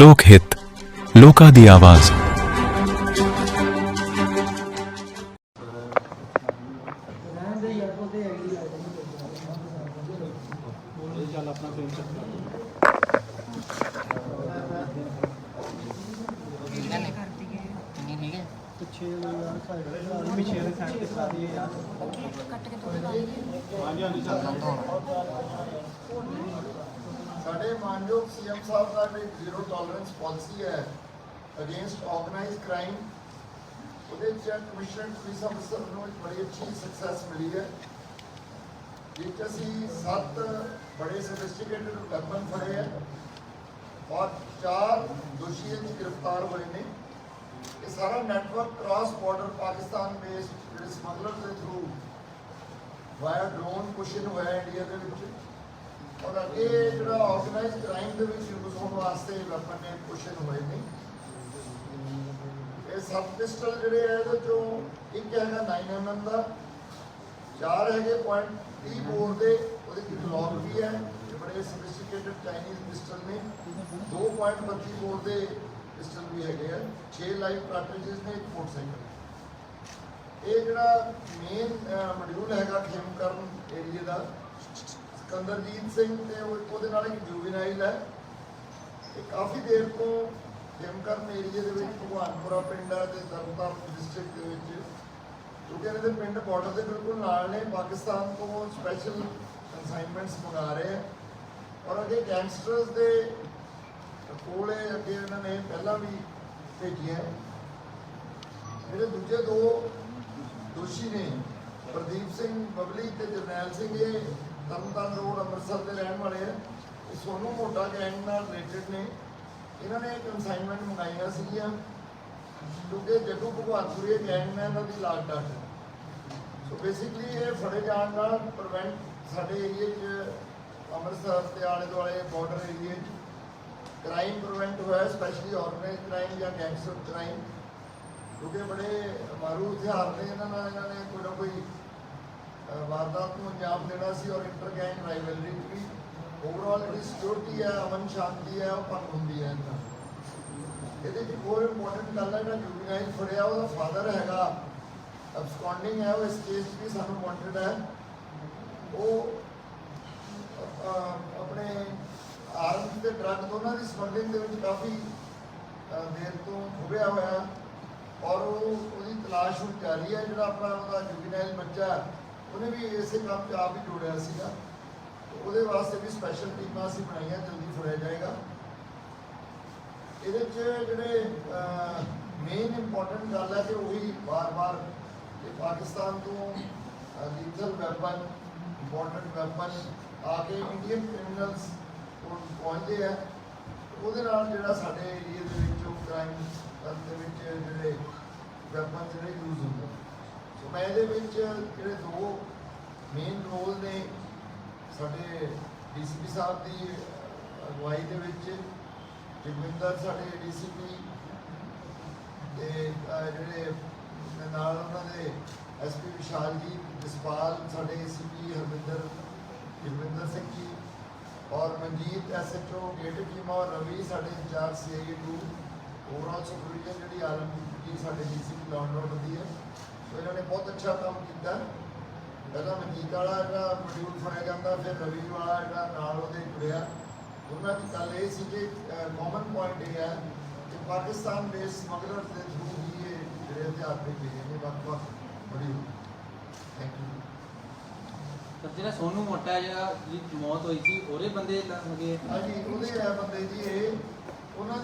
ਲੋਕ ਹਿੱਤ ਲੋਕਾਂ ਦੀ ਆਵਾਜ਼ ਸਾਡੇ ਮਾਨਯੋਗ ਸੀਐਮ ਸਾਹਿਬ ਦਾ ਵੀ ਜ਼ੀਰੋ ਟੋਲਰੈਂਸ ਪਾਲਿਸੀ ਹੈ ਅਗੇਂਸਟ ਆਰਗੇਨਾਈਜ਼ਡ ਕ੍ਰਾਈਮ ਉਹਦੇ ਚ ਕਮਿਸ਼ਨ ਪੁਲਿਸ ਅਫਸਰ ਨੂੰ ਇੱਕ ਬੜੀ ਅੱਛੀ ਸਕਸੈਸ ਮਿਲੀ ਹੈ ਜਿਸ ਅਸੀਂ ਸੱਤ ਬੜੇ ਸੋਫਿਸਟੀਕੇਟਡ ਵੈਪਨ ਫੜੇ ਹੈ ਔਰ ਚਾਰ ਦੋਸ਼ੀ ਗ੍ਰਿਫਤਾਰ ਹੋਏ ਨੇ ਇਹ ਸਾਰਾ network cross border Pakistan based ਜਿਹੜੇ ਸਮਗਲਰ ਦੇ ਥਰੂ ਵਾਇਆ ਡਰੋਨ ਕੁਸ਼ਨ ਹੋਇਆ ਇੰਡੀਆ ਦੇ ਵਿੱਚ ਔਰ ਅੱਗੇ ਜਿਹੜਾ ਆਰਗੇਨਾਈਜ਼ਡ ਕ੍ਰਾਈਮ ਦੇ ਵਿੱਚ ਯੂਜ਼ ਹੋਣ ਵਾਸਤੇ ਵੈਪਨ ਨੇ ਕੁਸ਼ਨ ਹੋਏ ਨੇ। ਇਹ ਸਬ ਪਿਸਟਲ ਜਿਹੜੇ ਆ ਇਹਦੇ ਚੋਂ ਇੱਕ ਹੈਗਾ 9mm ਦਾ, ਚਾਰ ਹੈਗੇ ਪੁਆਇੰਟ 30 ਬੋਰ ਦੇ, ਉਹਦੇ ਵਿੱਚ ਲੌਕ ਵੀ ਹੈ, ਇਹ ਬੜੇ ਸੋਫਿਸਟੀਕੇਟਡ ਚਾਈਨੀਜ਼ ਪਿਸਟਲ ਨੇ। 2.32 ਬੋਰ ਦੇ ਪਿਸਟਲ ਵੀ ਹੈਗੇ ਆ 6 ਲਾਈਵ ਕਾਰਟ੍ਰਿਜਸ ਨੇ, ਇੱਕ ਮੋਟਰਸਾਈਕਲ ਇਹ ਜਿਹੜਾ ਮੇਨ ਮੋਡਿਊਲ ਹੈਗਾ ਖੇਮਕਰਨ ਏਰੀਆ ਦਾ ਸਿਕੰਦਰਜੀਤ ਸਿੰਘ ਤੇ ਉਹ- ਉਹਦੇ ਨਾਲ ਇੱਕ ਜੁਵੀਨਾਈਲ ਹੈ ਇਹ ਕਾਫੀ ਦੇਰ ਤੋਂ ਖੇਮਕਰਨ ਏਰੀਆ ਦੇ ਵਿੱਚ ਭਗਵਾਨਪੁਰਾ ਪਿੰਡ ਹੈ ਤੇ ਤਰਨਤਾਰਨ ਡਿਸਟ੍ਰਿਕਟ ਦੇ ਵਿੱਚ, ਕਿਉਂਕਿ ਇਹਨਾਂ ਦੇ ਪਿੰਡ ਬਾਰਡਰ ਦੇ ਬਿਲਕੁਲ ਨਾਲ ਨੇ, ਪਾਕਿਸਤਾਨ ਤੋਂ ਸਪੈਸ਼ਲ ਅਸਾਈਨਮੈਂਟਸ ਮੰਗਾ ਰਹੇ ਆ ਔਰ ਅੱਗੇ ਗੈਂਗਸਟਰਸ ਦੇ ਕੋਲੇ ਅੱਗੇ ਇਹਨਾਂ ਨੇ ਪਹਿਲਾਂ ਵੀ ਭੇਜੀਆਂ ਹੈ। ਜਿਹੜੇ ਦੂਜੇ ਦੋ ਦੋਸ਼ੀ ਨੇ, ਪ੍ਰਦੀਪ ਸਿੰਘ ਬਬਲੀ ਤੇ ਜਰਨੈਲ ਸਿੰਘ, ਇਹ ਤਰਨਤਾਰਨ ਰੋਡ ਅੰਮ੍ਰਿਤਸਰ ਦੇ ਰਹਿਣ ਵਾਲੇ ਆ। ਇਹ ਸੋਨੂ ਮੋਟਾ ਗੈਂਗ ਨਾਲ ਰਿਲੇਟਡ ਨੇ। ਇਹਨਾਂ ਨੇ ਕਨਸਾਈਨਮੈਂਟ ਮੰਗਾਈਆਂ ਸੀਗੀਆਂ। ਕਿਉਂਕਿ ਜੱਗੂ ਭਗਵਾਨਪੁਰੀ ਗੈਂਗ ਨੇ ਇਹਨਾਂ ਦੀ ਲਾਟ ਡਾਟ ਸੋ ਬੇਸਿਕਲੀ ਇਹ ਫੜੇ ਜਾਣ ਨਾਲ ਪ੍ਰਵੈਂਟ ਸਾਡੇ ਏਰੀਏ 'ਚ, ਅੰਮ੍ਰਿਤਸਰ ਦੇ ਆਲੇ ਦੁਆਲੇ ਬਾਰਡਰ ਏਰੀਏ 'ਚ ਕ੍ਰਾਈਮ ਪ੍ਰੀਵੈਂਟ ਹੋਇਆ ਸਪੈਸ਼ਲੀ ਆਰਗੇਨਾਈਜ਼ਡ ਕ੍ਰਾਈਮ ਜਾਂ ਗੈਂਗਸਟਰ ਕ੍ਰਾਈਮ ਕਿਉਂਕਿ ਬੜੇ ਮਾਰੂ ਹਥਿਆਰ ਨੇ ਇਹਨਾਂ ਨਾਲ, ਇਹਨਾਂ ਨੇ ਕੋਈ ਨਾ ਕੋਈ ਵਾਰਦਾਤ ਨੂੰ ਅੰਜਾਮ ਦੇਣਾ ਸੀ ਔਰ ਇੰਟਰ ਗੈਂਗ ਰਾਈਵਲਰੀ ਵੀ ਓਵਰਆਲ ਜਿਹੜੀ ਸਿਕਿਉਰਿਟੀ ਹੈ, ਅਮਨ ਸ਼ਾਂਤੀ ਹੈ, ਉਹ ਭੰਗ ਹੁੰਦੀ ਹੈ ਇਹਨਾਂ ਇਹਦੇ ਵਿੱਚ ਹੋਰ ਇੰਪੋਰਟੈਂਟ ਗੱਲ ਹੈ, ਜਿਹੜਾ ਜੁਵੀਨਾਈਲ ਫੜਿਆ, ਉਹਦਾ ਫਾਦਰ ਹੈਗਾ। ਅਬਸਕੌਂਡਿੰਗ ਹੈ, ਉਹ ਇਸ ਕੇਸ 'ਚ ਵੀ ਸਾਨੂੰ ਵਾਂਟਡ ਹੈ। ਉਹ ਆਪਣੇ ਆਰਮਸ ਤੇ ਡਰੱਗ ਦੋਨਾਂ ਦੀ ਸਮਗਲਿੰਗ ਦੇ ਵਿੱਚ ਕਾਫੀ ਦੇਰ ਤੋਂ ਖੁਬਿਆ ਹੋਇਆ। ਔਰ ਉਹ ਉਹਦੀ ਤਲਾਸ਼ ਹੁਣ ਜਾਰੀ ਹੈ, ਜਿਹੜਾ ਆਪਣਾ ਉਹਦਾ ਜੁਵੀਨਾਈਲ ਬੱਚਾ ਉਹਨੇ ਵੀ ਇਸੇ ਕੰਮ 'ਚ ਆਪ ਹੀ ਜੋੜਿਆ ਸੀਗਾ। ਉਹਦੇ ਵਾਸਤੇ ਵੀ ਸਪੈਸ਼ਲ ਟੀਮਾਂ ਅਸੀਂ ਬਣਾਈਆਂ, ਜਲਦੀ ਫੜਿਆ ਜਾਏਗਾ। ਇਹਦੇ 'ਚ ਜਿਹੜੇ ਮੇਨ ਇੰਪੋਰਟੈਂਟ ਗੱਲ ਹੈ ਕਿ ਉਹੀ ਵਾਰ-ਵਾਰ ਕਿ ਪਾਕਿਸਤਾਨ ਤੋਂ ਲੀਥਲ ਵੈਪਨ ਇੰਪੋਰਟੈਂਟ ਵੈਪਨ ਆ ਕੇ ਇੰਡੀਅਨ ਕ੍ਰਿਮੀਨਲਸ ਕੋਲ ਪਹੁੰਚਦੇ ਆ। ਉਹਦੇ ਨਾਲ ਜਿਹੜਾ ਸਾਡੇ ਏਰੀਆ ਦੇ ਵਿੱਚ ਉਹ ਕ੍ਰਾਈਮ ਦੇ ਵਿੱਚ ਜਿਹੜੇ ਵੈਪਨ ਜਿਹੜੇ ਯੂਜ਼ ਹੁੰਦੇ ਸੋ ਮੈਂ ਇਹਦੇ ਵਿੱਚ ਜਿਹੜੇ ਦੋ ਮੇਨ ਰੋਲ ਨੇ ਸਾਡੇ ਡੀਸੀਪੀ ਸਾਹਿਬ ਦੀ ਅਗਵਾਈ ਦੇ ਵਿੱਚ ਜਗਵਿੰਦਰ ਸਾਡੇ ਡੀਸੀਪੀ ਤੇ ਅਹ, ਜਿਹੜੇ ਨਾਲ ਉਹਨਾਂ ਦੇ ਐਸਪੀ ਵਿਸ਼ਾਲ ਜੀ ਜਸਪਾਲ ਸਾਡੇ ਏਸੀਪੀ ਹਰਵਿੰਦਰ ਜਗਵਿੰਦਰ ਸਿੰਘ ਜੀ ਔਰ ਮਨਜੀਤ ਐਸਐਚਓ ਗੇਟ ਟੀਮ ਔਰ ਰਵੀ ਸਾਡੇ ਇੰਚਾਰਜ ਸੀਆਈਏ 2 ਓਵਰਆਲ ਸੁਪਰਵੀਜ਼ਨ ਜਿਹੜੀ ਆਲਮ ਜੀ ਸਾਡੇ ਡੀਸੀਪੀ ਲਾਉਣ ਰੋਡ ਦੀ ਹੈ। ਸੋ ਇਹਨਾਂ ਨੇ ਬਹੁਤ ਅੱਛਾ ਕੰਮ ਕੀਤਾ। ਪਹਿਲਾਂ ਮਨਜੀਤ ਵਾਲਾ ਜਿਹੜਾ ਮੋਡਿਊਲ ਫੜਿਆ ਜਾਂਦਾ ਫਿਰ ਰਵੀ ਵਾਲਾ ਜਿਹੜਾ ਨਾਲ ਉਹਦੇ ਜੁੜਿਆ। ਉਹਨਾਂ ਦੀ ਗੱਲ ਇਹ ਸੀ ਕਿ ਕਾਮਨ ਪੁਆਇੰਟ ਇਹ ਹੈ ਕਿ ਪਾਕਿਸਤਾਨ ਬੇਸ ਸਮਗਲਰ ਦੇ ਥਰੂ ਹੀ ਇਹ ਜਿਹੜੇ ਹਥਿਆਰ ਭੇਜੇ ਨੇ ਵੱਖ ਵੱਖ ਮੋਡਿਊਲ ਥੈਂਕ ਯੂ ਸਰ ਜਿਹੜਾ ਸੋਨੂ ਮੋਟਾ ਜਿਹੜਾ ਜਿਹਦੀ ਮੌਤ ਹੋਈ ਸੀ ਉਹਦੇ ਬੰਦੇ ਲੱਗੇ ਹਾਂਜੀ ਉਹਦੇ ਆ ਬੰਦੇ ਜੀ ਇਹ ਉਹਨਾਂ